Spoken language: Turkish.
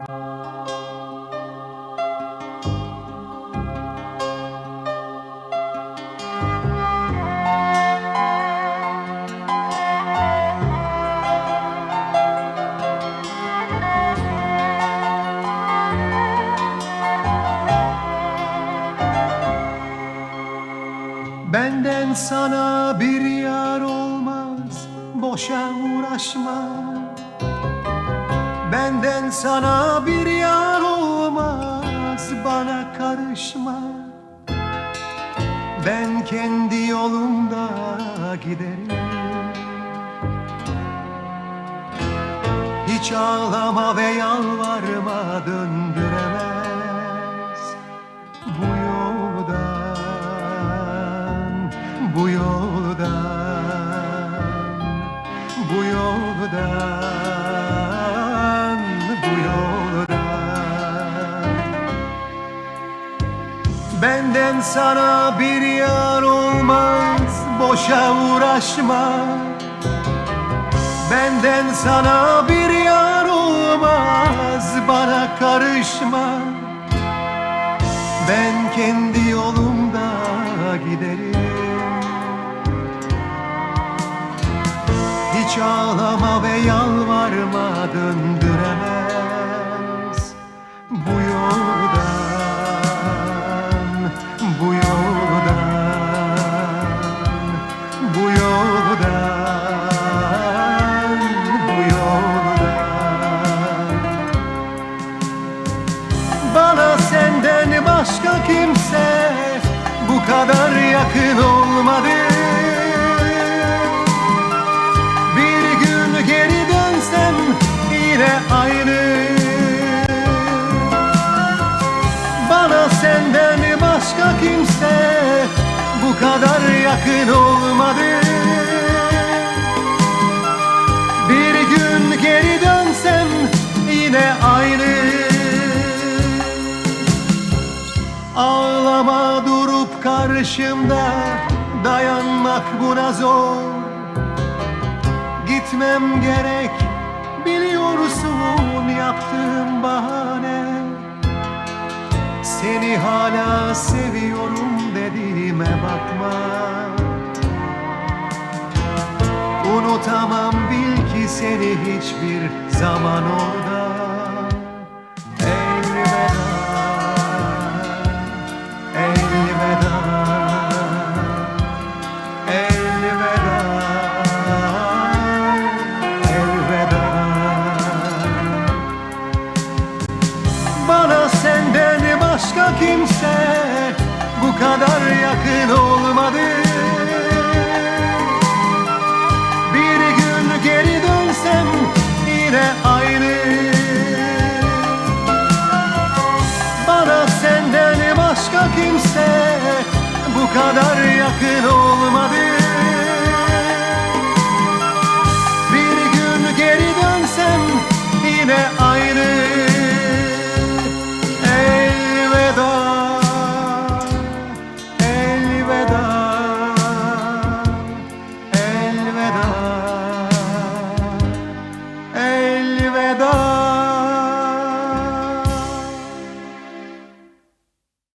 Benden sana bir yar olmaz Boşa uğraşma Benden sana bir yar olmaz Bana karışma. Ben kendi yolumda giderim. Hiç ağlama ve yalvarma döndüremez Benden sana bir yar olmaz, boşa uğraşma. Benden sana bir yar olmaz, bana karışma. Ben kendi yolumda giderim Hiç ağlama ve yalvarma döndüremez başka kimse bu kadar yakın olmadı. Bir gün geri dönsem yine aynı. Bana senden başka kimse bu kadar yakın olmadı karşımda Dayanmak buna zor. Gitmem gerek Biliyorsun yaptığım bahane. Seni hala seviyorum dediğime bakma. Unutamam bil ki seni hiçbir zaman orada kimse bu kadar yakın olmadı. Bir gün geri dönsem yine aynı. Bana senden başka kimse bu kadar yakın together.